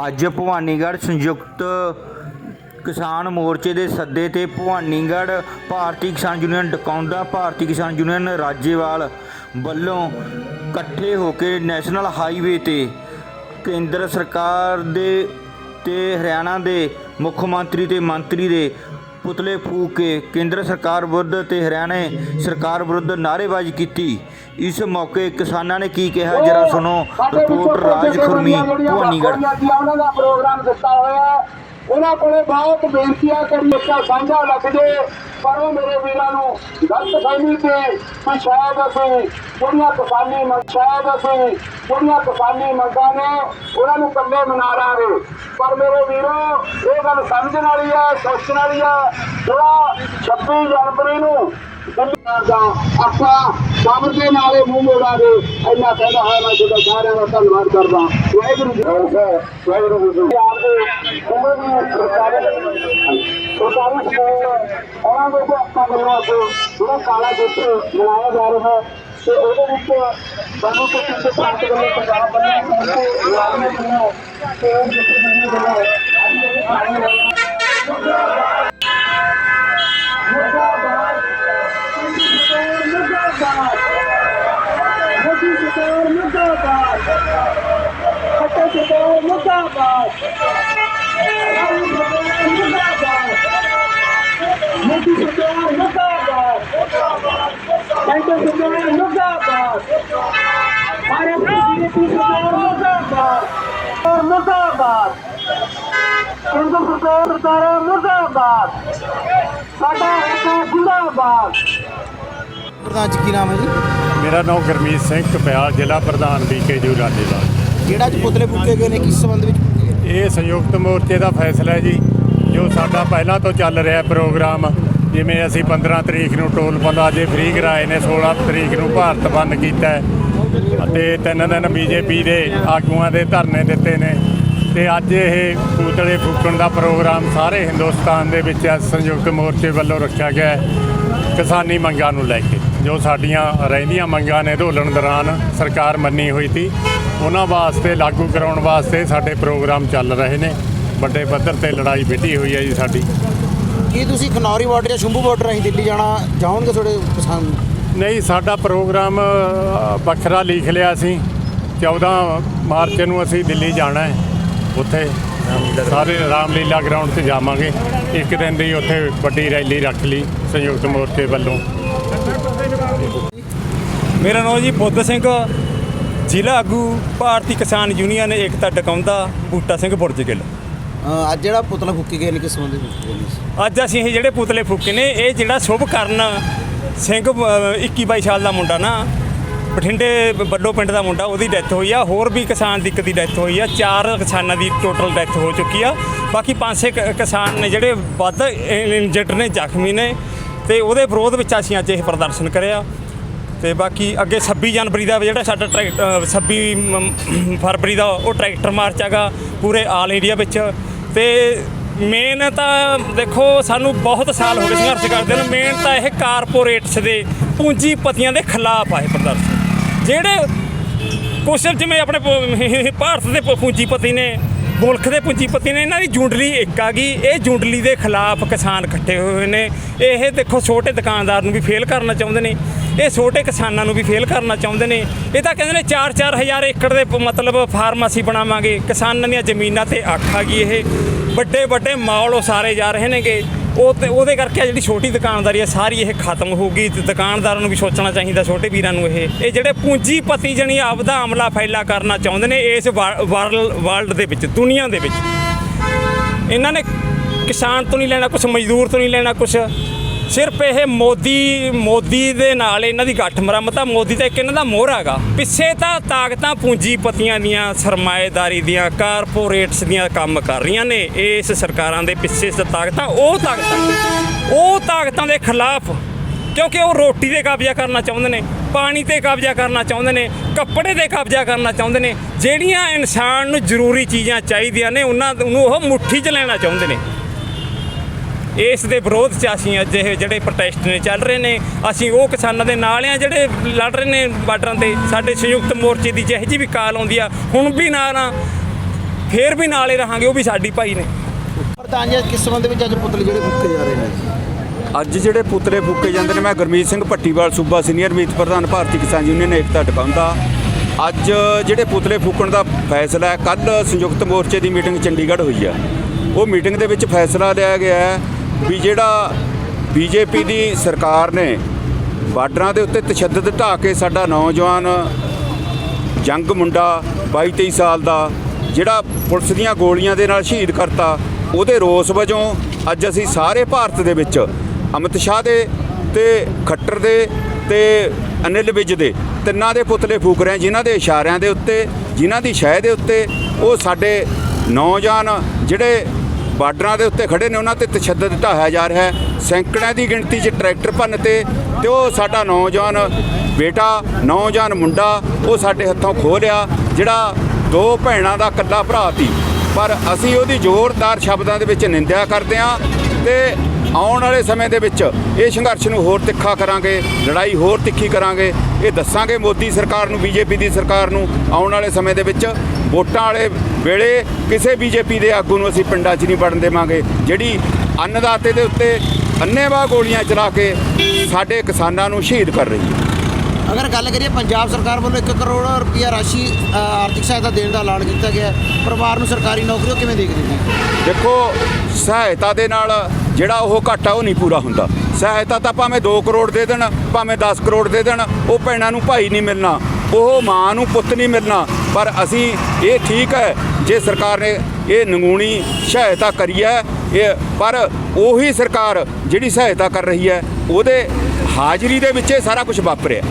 ਅੱਜ ਭਵਾਨੀਗੜ੍ਹ ਸੰਯੁਕਤ ਕਿਸਾਨ ਮੋਰਚੇ ਦੇ ਸੱਦੇ ਤੇ ਭਵਾਨੀਗੜ੍ਹ ਭਾਰਤੀ ਕਿਸਾਨ ਯੂਨੀਅਨ ਡਕੌਂਦਾ ਭਾਰਤੀ ਕਿਸਾਨ ਯੂਨੀਅਨ ਰਾਜੇਵਾਲ ਵੱਲੋਂ ਇਕੱਠੇ ਹੋ ਕੇ ਨੈਸ਼ਨਲ ਹਾਈਵੇ ਤੇ ਕੇਂਦਰ ਸਰਕਾਰ ਦੇ ਤੇ ਹਰਿਆਣਾ ਦੇ ਮੁੱਖ ਮੰਤਰੀ ਤੇ ਮੰਤਰੀ ਦੇ ਪੁਤਲੇ ਫੂਕ ਕੇ ਕੇਂਦਰ ਸਰਕਾਰ ਵਿਰੁੱਧ ਤੇ ਹਰਿਆਣਾ ਸਰਕਾਰ ਵਿਰੁੱਧ ਨਾਅਰੇਬਾਜ਼ੀ ਕੀਤੀ। ਇਸ ਮੌਕੇ ਕਿਸਾਨਾਂ ਨੇ ਕੀ ਕਿਹਾ? ਜਰਾ ਸੁਣੋ। ਰਿਪੋਰਟ ਰਾਜ ਖੁਰਮੀ ਭਵਾਨੀਗੜ੍ਹ। ਉਹਨਾਂ ਦਾ ਪ੍ਰੋਗਰਾਮ ਦਿੱਤਾ ਹੋਇਆ। ਉਹਨਾਂ ਕੋਲੇ ਬਹੁਤ ਬੇਨਤੀਆਂ ਕਰੀ ਇੱਕ ਸਾਂਝਾ ਲੱਗ ਪਰ ਉਹ ਮੇਰੇ ਵੀਰਾਂ ਨੂੰ ਗਲਤ ਫਹਿਮੀ ਤੇ ਕਿ ਸ਼ਾਇਦ ਅਸੀਂ ਜਿਹੜੀਆਂ ਕਿਸਾਨੀ ਸ਼ਾਇਦ ਅਸੀਂ ਜਿਹੜੀਆਂ ਕਿਸਾਨੀ ਮੰਗਾਂ ਨੇ, ਉਹਨਾਂ ਨੂੰ ਕੱਲੇ ਮਨਾ ਲਾਂਗੇ ਪਰ ਮੇਰੇ ਵੀਰੋ, ਇਹ ਗੱਲ ਸਮਝਣ ਵਾਲੀ ਹੈ, ਸੋਚਣ ਵਾਲੀ ਹੈ। ਜਿਹੜਾ 26 ਜਨਵਰੀ ਨੂੰ ਦਾ ਆਪਾਂ ਸਭ ਦੇ ਨਾਲੇ ਮੂੰਹ ਮੋੜਾਂਗੇ ਇੰਨਾ ਕਹਿੰਦਾ ਹੈ, ਮੈਂ ਤੁਹਾਡਾ ਸਾਰਿਆਂ ਦਾ ਧੰਨਵਾਦ ਕਰਦਾ। ਵਾਹਿਗੁਰੂ ਜੀ ਵਾਹਿਗੁਰੂ ਜੀ ਕੀ ਫਤਿਹ। ਸਰਕਾਰੀ ਉਹਨਾਂ ਦੇ ਆਪਾਂ ਵੱਲੋਂ ਅੱਜ ਜਿਹੜਾ ਕਾਲਾ ਦਿਵਸ ਮਨਾਇਆ ਜਾ ਰਿਹਾ ਤੇ ਉਹਦੇ ਵਿੱਚ ਸਾਨੂੰ ਕੁਝ ਕਿਸੇ ਪ੍ਰਾਪਤ ਕਰਨ ਪੰਜਾਬ ਵੱਲੋਂ ਤੇ ਲਾਜ਼ਮੀ ਵੱਲੋਂ, ਤੇ ਉਹ ਜਿੱਥੇ ਬੰਦੇ ਵੱਲੋਂ ਅੱਜ ਇਹ ਕਾਲੇ ਮੁਰਦਾਬਾਦ ਮੁਰਦਾਬਾਦ ਮੋਦੀ ਸਰਕਾਰ ਮੁਰਦਾਬਾਦ ਖੱਟੇ ਸਰਕਾਰ ਮੁਰਦਾਬਾਦ ਮੋਦੀ ਸਰਕਾਰ ਮੁਰਦਾਬਾਦ ਸੈਂਟਰ ਸਰਕਾਰ ਮੁਰਦਾਬਾਦ ਭਾਰਤ ਦੀ ਸਰਕਾਰ ਮੁਰਦਾਬਾਦ ਔਰ ਮੁਰਦਾਬਾਦ ਕੇਂਦਰ ਸਰਕਾਰ ਸਰਕਾਰ ਮੁਰਦਾਬਾਦ ਸਾਡਾ ਇੱਕ ਜਿੰਦਾਬਾਦ ਪ੍ਰਧਾਨ ਜੀ ਕੀ ਨਾਮ ਹੈ ਜੀ? ਮੇਰਾ ਨਾਮ ਗੁਰਮੀਤ ਸਿੰਘ ਕਪਿਆਲ ਜ਼ਿਲ੍ਹਾ ਪ੍ਰਧਾਨ ਬੀਕੇ ਜੂ ਰਾਜੇਵਾਲ ਜਿਹੜਾ ਅੱਜ ਪੁਤਲੇ ਫੂਕੇ ਗਏ ਨੇ ਕਿਸ ਸੰਬੰਧ ਵਿੱਚ? ਇਹ ਸੰਯੁਕਤ ਮੋਰਚੇ ਦਾ ਫੈਸਲਾ ਹੈ ਜੀ ਜੋ ਸਾਡਾ ਪਹਿਲਾਂ ਤੋਂ ਚੱਲ ਰਿਹਾ ਪ੍ਰੋਗਰਾਮ ਜਿਵੇਂ ਅਸੀਂ 15 ਤਰੀਕ ਨੂੰ ਟੋਲ ਪਲਾਜ਼ੇ ਫ੍ਰੀ ਕਰਾਏ ਨੇ 16 ਤਰੀਕ ਨੂੰ ਭਾਰਤ ਬੰਦ ਕੀਤਾ ਅਤੇ ਤਿੰਨ ਦਿਨ ਬੀਜੇਪੀ ਦੇ ਆਗੂਆਂ ਦੇ ਧਰਨੇ ਦਿੱਤੇ ਨੇ। ਤੇ ਅੱਜ ਇਹ ਪੂਤਲੇ ਫੂਕਣ ਦਾ ਪ੍ਰੋਗਰਾਮ ਸਾਰੇ ਹਿੰਦੁਸਤਾਨ ਦੇ ਵਿੱਚ ਸੰਯੁਕਤ ਮੋਰਚੇ ਵੱਲੋਂ ਰੱਖਿਆ ਗਿਆ ਕਿਸਾਨੀ ਮੰਗਾਂ ਨੂੰ ਲੈ ਕੇ। ਜੋ ਸਾਡੀਆਂ ਰਹਿੰਦੀਆਂ ਮੰਗਾਂ ਨੇ ਅੰਦੋਲਨ ਦੌਰਾਨ ਸਰਕਾਰ ਮੰਨੀ ਹੋਈ ਸੀ ਉਹਨਾਂ ਵਾਸਤੇ ਲਾਗੂ ਕਰਾਉਣ ਵਾਸਤੇ ਸਾਡੇ ਪ੍ਰੋਗਰਾਮ ਚੱਲ ਰਹੇ ਨੇ। ਵੱਡੇ ਪੱਧਰ ਤੇ ਲੜਾਈ ਵਿੱਢੀ ਹੋਈ ਹੈ ਜੀ ਸਾਡੀ। ਕੀ ਤੁਸੀਂ ਖਨੌਰੀ ਬਾਰਡਰ ਜਾਂ ਸ਼ੰਭੂ ਬਾਰਡਰ ਰਾਹੀਂ ਦਿੱਲੀ ਜਾਣਾ ਚਾਹੋਗੇ ਤੁਹਾਡੇ ਕਿਸਾਨ ਨਹੀਂ ਸਾਡਾ ਪ੍ਰੋਗਰਾਮ ਵੱਖਰਾ ਲਿਖ ਲਿਆ ਸੀ। 14 ਮਾਰਚ ਨੂੰ ਅਸੀਂ ਦਿੱਲੀ ਜਾਣਾ ਹੈ। ਉੱਥੇ ਸਾਰੇ ਰਾਮਲੀਲਾ ਗਰਾਊਂਡ ਤੇ ਜਾਵਾਂਗੇ। ਇੱਕ ਦਿਨ ਦੀ ਉੱਥੇ ਵੱਡੀ ਰੈਲੀ ਰੱਖ ਲਈ ਸੰਯੁਕਤ ਮੋਰਚੇ ਵੱਲੋਂ। ਮੇਰਾ ਨਾਮ ਜੀ ਬੁੱਧ ਸਿੰਘ। ਜ਼ਿਲ੍ਹਾ ਆਗੂ ਭਾਰਤੀ ਕਿਸਾਨ ਯੂਨੀਅਨ ਏਕਤਾ ਡਕਾਉਂਦਾ ਬੂਟਾ ਸਿੰਘ ਬੁਰਜ ਗਿੱਲ। ਅੱਜ ਜਿਹੜਾ ਪੁਤਲਾ ਫੂਕੇ ਗਏ ਨੇ ਕਿਸ ਸੰਬੰਧ ਵਿੱਚ ਫੂਕੇ ਗਏ ਨੇ? ਅੱਜ ਅਸੀਂ ਇਹ ਜਿਹੜੇ ਪੁਤਲੇ ਫੂਕੇ ਨੇ ਇਹ ਜਿਹੜਾ ਸ਼ੁਭ ਕਰਨ ਸਿੰਘ ਅ, 21 22 ਸਾਲ ਦਾ ਮੁੰਡਾ ਨਾ ਬਠਿੰਡੇ ਵੱਡੋ ਪਿੰਡ ਦਾ ਮੁੰਡਾ ਉਹਦੀ ਡੈਥ ਹੋਈ ਆ। ਹੋਰ ਵੀ ਕਿਸਾਨ ਦੀ ਇੱਕ ਦੀ ਡੈਥ ਹੋਈ ਆ। ਚਾਰ ਕਿਸਾਨਾਂ ਦੀ ਟੋਟਲ ਡੈਥ ਹੋ ਚੁੱਕੀ ਆ। ਬਾਕੀ ਪੰਜ ਛੇ ਕ- ਕਿਸਾਨ ਨੇ ਜਿਹੜੇ ਵੱਧ ਇੰਜਰਡ ਨੇ ਜ਼ਖਮੀ ਨੇ ਤੇ ਉਹਦੇ ਵਿਰੋਧ ਵਿੱਚ ਅਸੀਂ ਅੱਜ ਇਹ ਪ੍ਰਦਰਸ਼ਨ ਕਰਿਆ। ਤੇ ਬਾਕੀ ਅੱਗੇ 26 ਜਨਵਰੀ ਦਾ ਜਿਹੜਾ ਸਾਡਾ ਟਰੈਕਟਰ 26 ਮ- ਫਰਵਰੀ ਦਾ ਉਹ ਟਰੈਕਟਰ ਮਾਰਚ ਹੈਗਾ ਪੂਰੇ ਆਲ ਇੰਡੀਆ ਵਿੱਚ। ਤੇ ਮੇਨ ਤਾਂ ਦੇਖੋ ਸਾਨੂੰ ਬਹੁਤ ਸਾਲ ਹੋ ਗਏ ਸੰਘਰਸ਼ ਕਰਦੇ ਨੂੰ। ਮੇਨ ਤਾਂ ਇਹ ਕਾਰਪੋਰੇਟਸ ਦੇ ਪੂੰਜੀਪਤੀਆਂ ਦੇ ਖਿਲਾਫ ਆਏ ਪ੍ਰਦਰਸ਼ਨ। ਜਿਹੜੇ ਕੁਛ ਜਿਵੇਂ ਆਪਣੇ ਪ- ਭਾਰਤ ਦੇ ਪ- ਪੂੰਜੀਪਤੀ ਨੇ ਮੁਲਕ ਦੇ ਪੂੰਜੀਪਤੀ ਨੇ ਇਹਨਾਂ ਦੀ ਜੁੰਡਲੀ ਇੱਕ ਆ ਗਈ। ਇਹ ਜੁੰਡਲੀ ਦੇ ਖਿਲਾਫ ਕਿਸਾਨ ਇਕੱਠੇ ਹੋਏ ਨੇ। ਇਹ ਦੇਖੋ, ਛੋਟੇ ਦੁਕਾਨਦਾਰ ਨੂੰ ਵੀ ਫੇਲ ਕਰਨਾ ਚਾਹੁੰਦੇ ਨੇ। ਇਹ ਛੋਟੇ ਕਿਸਾਨਾਂ ਨੂੰ ਵੀ ਫੇਲ ਕਰਨਾ ਚਾਹੁੰਦੇ ਨੇ। ਇਹ ਤਾਂ ਕਹਿੰਦੇ ਨੇ 4-4 ਹਜ਼ਾਰ ਏਕੜ ਦੇ ਮਤਲਬ ਫਾਰਮਾਸੀ ਬਣਾਵਾਂਗੇ। ਕਿਸਾਨਾਂ ਦੀਆਂ ਜ਼ਮੀਨਾਂ ਤੇ ਅੱਖ ਆ ਗਈ ਇਹ। ਵੱਡੇ ਵੱਡੇ ਮਾਲ ਉਸਾਰੇ ਜਾ ਰਹੇ ਨੇਗੇ। ਉਹ ਤੇ ਉਹਦੇ ਕਰਕੇ ਜਿਹੜੀ ਛੋਟੀ ਦੁਕਾਨਦਾਰੀ ਹੈ ਸਾਰੀ ਇਹ ਖਤਮ ਹੋ ਗਈ ਤੇ ਦੁਕਾਨਦਾਰਾਂ ਨੂੰ ਵੀ ਸੋਚਣਾ ਚਾਹੀਦਾ, ਛੋਟੇ ਵੀਰਾਂ ਨੂੰ ਇਹ। ਇਹ ਜਿਹੜੇ ਪੂੰਜੀਪਤੀ ਜਣੀ ਆਪਦਾ ਅਮਲਾ ਫੈਲਾ ਕਰਨਾ ਚਾਹੁੰਦੇ ਨੇ ਇਸ ਵਰਲਡ ਦੇ ਵਿੱਚ, ਦੁਨੀਆ ਦੇ ਵਿੱਚ। ਇਹਨਾਂ ਨੇ ਕਿਸਾਨ ਤੋਂ ਨਹੀਂ ਲੈਣਾ ਕੁਝ ਮਜ਼ਦੂਰ ਤੋਂ ਨਹੀਂ ਲੈਣਾ ਕੁਝ ਸਿਰਫ ਇਹ ਮੋਦੀ ਮੋਦੀ ਦੇ ਨਾਲ ਇਹਨਾਂ ਦੀ ਗੱਠ ਮੁਰੰਮਤ ਆ, ਮੋਦੀ ਤਾਂ ਇੱਕ ਇਹਨਾਂ ਦਾ ਮੋਹਰ ਹੈਗਾ। ਪਿੱਛੇ ਤਾਂ ਤਾਕਤਾਂ ਪੂੰਜੀਪਤੀਆਂ ਦੀਆਂ, ਸਰਮਾਏਦਾਰੀ ਦੀਆਂ, ਕਾਰਪੋਰੇਟਸ ਦੀਆਂ ਕੰਮ ਕਰ ਰਹੀਆਂ ਨੇ। ਇਸ ਸਰਕਾਰਾਂ ਦੇ ਪਿੱਛੇ ਤਾਕਤਾਂ, ਉਹ ਤਾਕਤਾਂ ਉਹ ਤਾਕਤਾਂ ਦੇ ਖਿਲਾਫ, ਕਿਉਂਕਿ ਉਹ ਰੋਟੀ ਤੇ ਕਬਜ਼ਾ ਕਰਨਾ ਚਾਹੁੰਦੇ ਨੇ, ਪਾਣੀ ਤੇ ਕਬਜ਼ਾ ਕਰਨਾ ਚਾਹੁੰਦੇ ਨੇ, ਕੱਪੜੇ ਤੇ ਕਬਜ਼ਾ ਕਰਨਾ ਚਾਹੁੰਦੇ ਨੇ, ਜਿਹੜੀਆਂ ਇਨਸਾਨ ਨੂੰ ਜ਼ਰੂਰੀ ਚੀਜ਼ਾਂ ਚਾਹੀਦੀਆਂ ਨੇ, ਉਹਨਾਂ ਨੂੰ ਉਹ ਮੁੱਠੀ 'ਚ ਲੈਣਾ ਚਾਹੁੰਦੇ ਨੇ। ਇਸ ਦੇ ਵਿਰੋਧ 'ਚ ਅਸੀਂ ਅੱਜ ਇਹ ਜਿਹੜੇ ਪ੍ਰੋਟੈਸਟ ਨੇ ਚੱਲ ਰਹੇ ਨੇ ਅਸੀਂ ਉਹ ਕਿਸਾਨਾਂ ਦੇ ਨਾਲ ਆ ਜਿਹੜੇ ਲੜ ਰਹੇ ਨੇ ਬਾਰਡਰਾਂ ਤੇ ਸਾਡੇ ਸੰਯੁਕਤ ਮੋਰਚੇ ਦੀ ਜਿਹੋ ਜਿਹੀ ਵੀ ਕਾਲ ਆਉਂਦੀ ਆ ਹੁਣ ਵੀ ਨਾਲ ਆ ਫੇਰ ਵੀ ਨਾਲੇ ਰਹਾਂਗੇ ਉਹ ਵੀ ਸਾਡੀ ਭਾਈ ਨੇ। ਪ੍ਰਧਾਨ ਜੀ ਅੱਜ ਕਿਸ ਸੰਬੰਧ ਵਿੱਚ ਅੱਜ ਪੁਤਲੇ ਜਿਹੜੇ ਫੂਕੇ ਜਾ ਰਹੇ ਨੇ। ਅੱਜ ਜਿਹੜੇ ਪੁਤਲੇ ਫੂਕੇ ਜਾਂਦੇ ਨੇ ਮੈਂ ਗੁਰਮੀਤ ਸਿੰਘ ਭੱਟੀਵਾਲ ਸੂਬਾ ਸੀਨੀਅਰ ਮੀਤ ਪ੍ਰਧਾਨ ਭਾਰਤੀ ਕਿਸਾਨ ਯੂਨੀਅਨ ਏਕਤਾ ਟਿਕਾਉਂਦਾ ਅੱਜ ਜਿਹੜੇ ਪੁਤਲੇ ਫੂਕਣ ਦਾ ਫੈਸਲਾ ਹੈ ਕੱਲ ਸੰਯੁਕਤ ਮੋਰਚੇ ਦੀ ਮੀਟਿੰਗ ਚੰਡੀਗੜ੍ਹ ਹੋਈ ਹੈ ਉਹ ਮੀਟਿੰਗ ਦੇ ਵਿੱਚ ਫੈਸਲਾ ਲਿਆ ਗਿਆ ਹੈ ਵੀ ਜਿਹੜਾ ਬੀਜੇਪੀ ਦੀ ਸਰਕਾਰ ਨੇ ਬਾਰਡਰਾਂ ਦੇ ਉੱਤੇ ਤਸ਼ੱਦਦ ਢਾ ਕੇ ਸਾਡਾ ਨੌਜਵਾਨ ਜੰਗ ਮੁੰਡਾ 22 23 ਸਾਲ ਦਾ, ਜਿਹੜਾ ਪੁਲਿਸ ਦੀਆਂ ਗੋਲੀਆਂ ਦੇ ਨਾਲ ਸ਼ਹੀਦ ਕਰਤਾ, ਉਹਦੇ ਰੋਸ ਵਜੋਂ ਅੱਜ ਅਸੀਂ ਸਾਰੇ ਭਾਰਤ ਦੇ ਵਿੱਚ ਅਮਿਤ ਸ਼ਾਹ ਦੇ ਤੇ ਖੱਟਰ ਦੇ ਤੇ ਅਨਿਲ ਵਿਜ ਦੇ ਤਿੰਨਾਂ ਦੇ ਪੁਤਲੇ ਫੂਕ ਰਹੇ ਜਿਨ੍ਹਾਂ ਦੇ ਇਸ਼ਾਰਿਆਂ ਦੇ ਉੱਤੇ, ਜਿਨ੍ਹਾਂ ਦੀ ਸ਼ਹਿ ਦੇ ਉੱਤੇ ਉਹ ਸਾਡੇ ਨੌਜਵਾਨ ਜਿਹੜੇ ਬਾਰਡਰਾਂ ਦੇ ਉੱਤੇ ਖੜੇ ਨੇ, ਉਹਨਾਂ ਤੇ ਤਸ਼ੱਦਦ ਢਾਇਆ ਜਾ ਰਿਹਾ ਹੈ। ਸੈਂਕੜਿਆਂ ਦੀ ਗਿਣਤੀ 'ਚ ਟਰੈਕਟਰ ਭੰਨ ਤੇ ਤੇ ਉਹ ਸਾਡਾ ਨੌਜਵਾਨ ਬੇਟਾ, ਨੌਜਵਾਨ ਮੁੰਡਾ, ਉਹ ਸਾਡੇ ਹੱਥੋਂ ਖੋਹ ਲਿਆ, ਜਿਹੜਾ ਦੋ ਭੈਣਾਂ ਦਾ ਇਕੱਲਾ ਭਰਾ ਸੀ। ਪਰ ਅਸੀਂ ਉਹਦੀ ਜ਼ੋਰਦਾਰ ਸ਼ਬਦਾਂ ਦੇ ਵਿੱਚ ਨਿੰਦਿਆ ਕਰਦੇ ਹਾਂ ਤੇ ਆਉਣ ਵਾਲੇ ਸਮੇਂ ਦੇ ਵਿੱਚ ਇਹ ਸੰਘਰਸ਼ ਨੂੰ ਹੋਰ ਤਿੱਖਾ ਕਰਾਂਗੇ, ਲੜਾਈ ਹੋਰ ਤਿੱਖੀ ਕਰਾਂਗੇ। ਇਹ ਦੱਸਾਂਗੇ ਮੋਦੀ ਸਰਕਾਰ ਨੂੰ, ਬੀਜੇਪੀ ਦੀ ਸਰਕਾਰ ਨੂੰ ਆਉਣ ਵਾਲੇ ਸਮੇਂ ਦੇ ਵਿੱਚ। ਵੋਟਾਂ ਵਾਲੇ ਵੇਲੇ ਕਿਸੇ ਬੀਜੇਪੀ ਦੇ ਆਗੂ ਨੂੰ ਅਸੀਂ ਪਿੰਡਾਂ 'ਚ ਨਹੀਂ ਵੜਨ ਦੇਵਾਂਗੇ। ਜਿਹੜੀ ਅੰਨਦਾਤੇ ਦੇ ਉੱਤੇ ਅੰਨੇਵਾਹ ਗੋਲੀਆਂ ਚਲਾ ਕੇ ਸਾਡੇ ਕਿਸਾਨਾਂ ਨੂੰ ਸ਼ਹੀਦ ਕਰ ਰਹੀ ਹੈ। ਅਗਰ ਗੱਲ ਕਰੀਏ ਪੰਜਾਬ ਸਰਕਾਰ ਵੱਲੋਂ 1 ਕਰੋੜ ਰੁਪਇਆ ਰਾਸ਼ੀ ਆਰਥਿਕ ਸਹਾਇਤਾ ਦੇਣ ਦਾ ਐਲਾਨ ਕੀਤਾ ਗਿਆ ਹੈ। ਪਰਿਵਾਰ ਨੂੰ ਸਰਕਾਰੀ ਨੌਕਰੀ ਕਿਵੇਂ ਦੇਖਦੇ ਜੀ ਦੇਖੋ ਸਹਾਇਤਾ ਦੇ ਨਾਲ ਜਿਹੜਾ ਉਹ ਘਾਟਾ ਉਹ ਨਹੀਂ ਪੂਰਾ ਹੁੰਦਾ। ਸਹਾਇਤਾ ਤਾਂ ਭਾਵੇਂ 2 ਕਰੋੜ ਦੇ ਦੇਣ ਭਾਵੇਂ 10 ਕਰੋੜ ਦੇ ਦੇਣ ਉਹ ਭੈਣਾਂ ਨੂੰ ਭਾਈ ਨਹੀਂ ਮਿਲਣਾ ਉਹ ਮਾਂ ਨੂੰ ਪੁੱਤ ਨਹੀਂ ਮਿਲਣਾ ਪਰ ਅਸੀਂ ਇਹ ਠੀਕ ਹੈ ਜੇ ਸਰਕਾਰ ਨੇ ਇਹ ਨਗੂਣੀ ਸਹਾਇਤਾ ਕਰੀ ਹੈ, ਇਹ ਪਰ ਉਹੀ ਸਰਕਾਰ ਜਿਹੜੀ ਸਹਾਇਤਾ ਕਰ ਰਹੀ ਹੈ, ਉਹਦੇ ਹਾਜ਼ਰੀ ਦੇ ਵਿੱਚ ਇਹ ਸਾਰਾ ਕੁਝ ਵਾਪਰਿਆ।